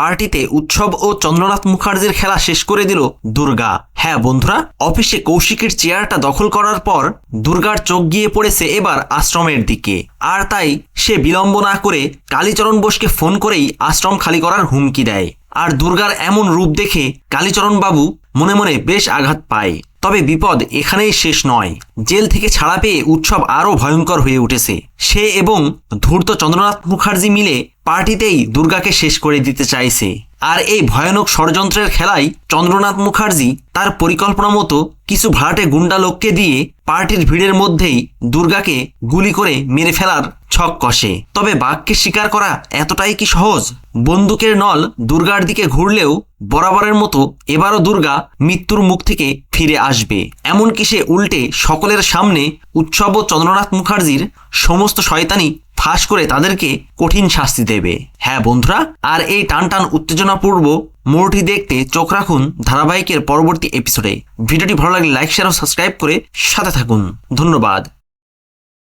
পার্টিতে উৎসব ও চন্দ্রনাথ মুখার্জির খেলা শেষ করে দিল দুর্গা। হ্যাঁ বন্ধুরা, অফিসে কৌশিকের চেয়ারটা দখল করার পর দুর্গার চোখ গিয়ে পড়েছে এবার আশ্রমের দিকে। আর তাই সে বিলম্ব না করে কালীচরণ বোসকে ফোন করেই আশ্রম খালি করার হুমকি দেয়। আর দুর্গার এমন রূপ দেখে কালীচরণ বাবু মনে মনে বেশ আঘাত পায়। তবে বিপদ এখানেই শেষ নয়। জেল থেকে ছাড়া পেয়ে উৎসব আরও ভয়ঙ্কর হয়ে উঠেছে। সে এবং ধূর্ত চন্দ্রনাথ মুখার্জি মিলে পার্টিতেই দুর্গাকে শেষ করে দিতে চাইছে। আর এই ভয়ানক ষড়যন্ত্রের খেলায় চন্দ্রনাথ মুখার্জি তার পরিকল্পনা মতো কিছু ভাড়াটে গুন্ডা লোককে দিয়ে পার্টির ভিড়ের মধ্যেই দুর্গাকে গুলি করে মেরে ফেলার ছক কষে। তবে বাঘকে শিকার করা এতটাই কি সহজ? বন্দুকের নল দুর্গার দিকে ঘুরলেও বরাবরের মতো এবারও দুর্গা মৃত্যুর মুখ থেকে ফিরে আসবে। এমনকি সে উল্টে সকলের সামনে উৎসব চন্দ্রনাথ মুখার্জির সমস্ত শয়তানি ফাঁস করে তাদেরকে কঠিন শাস্তি দেবে। হ্যাঁ বন্ধুরা, আর এই টান টান উত্তেজনাপূর্ব মোড়টি দেখতে চোখ রাখুন ধারাবাহিকের পরবর্তী এপিসোডে ভিডিওটি ভালো লাগলে লাইক শেয়ার ও সাবস্ক্রাইব করে সাথে থাকুন। ধন্যবাদ।